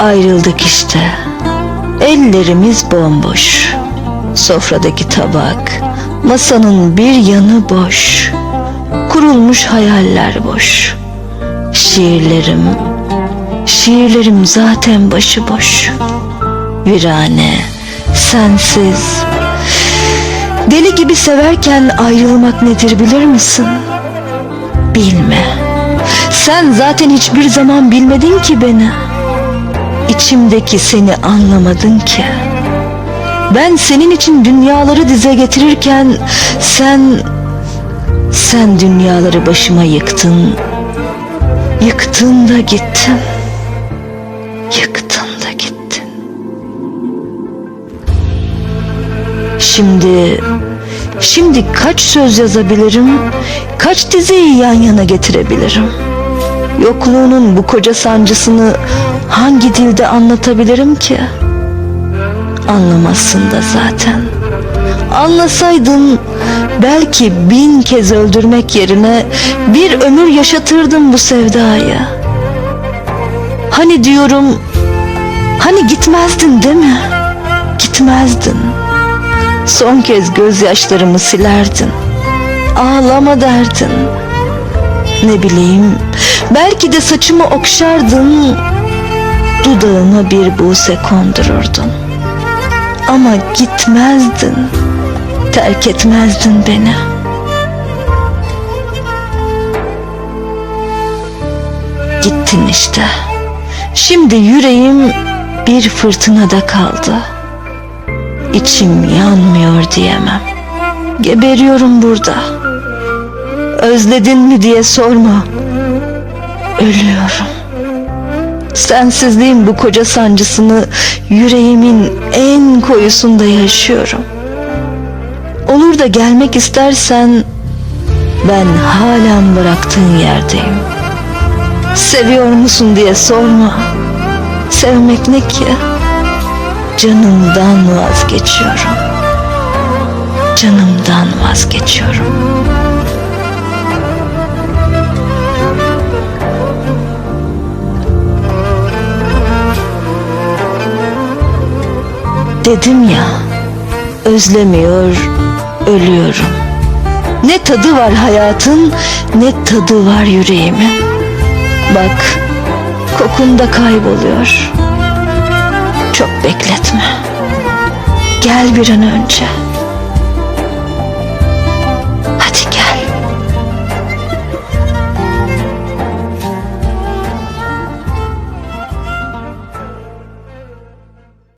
Ayrıldık işte. Ellerimiz bomboş. Sofradaki tabak, masanın bir yanı boş. Kurulmuş hayaller boş. Şiirlerim, şiirlerim zaten başıboş. Virane, sensiz. Deli gibi severken ayrılmak nedir bilir misin? Bilme. Sen zaten hiçbir zaman bilmedin ki beni. İçimdeki seni anlamadın ki. Ben senin için dünyaları dize getirirken sen sen dünyaları başıma yıktın. Yıktın da gittin. Yıktın da gittin. Şimdi şimdi kaç söz yazabilirim? Kaç dizeyi yan yana getirebilirim? Yokluğunun bu koca sancısını hangi dilde anlatabilirim ki? Anlamazsın da zaten. Anlasaydın belki bin kez öldürmek yerine bir ömür yaşatırdım bu sevdayı. Hani diyorum, hani gitmezdin değil mi? Gitmezdin. Son kez gözyaşlarımı silerdin. Ağlama derdin. Ne bileyim, belki de saçımı okşardın. Dudağıma bir buse kondururdun. Ama gitmezdin. Terk etmezdin beni. Gittin işte. Şimdi yüreğim bir fırtınada kaldı. İçim yanmıyor diyemem. Geberiyorum burada. Özledin mi diye sorma. Ölüyorum. Sensizliğin bu koca sancısını yüreğimin en koyusunda yaşıyorum. Olur da gelmek istersen ben halen bıraktığın yerdeyim. Seviyor musun diye sorma. Sevmek ne ki? Canımdan vazgeçiyorum. Canımdan vazgeçiyorum. Dedim ya, özlemiyor, ölüyorum. Ne tadı var hayatın, ne tadı var yüreğimin. Bak, kokunda kayboluyor. Çok bekletme. Gel bir an önce.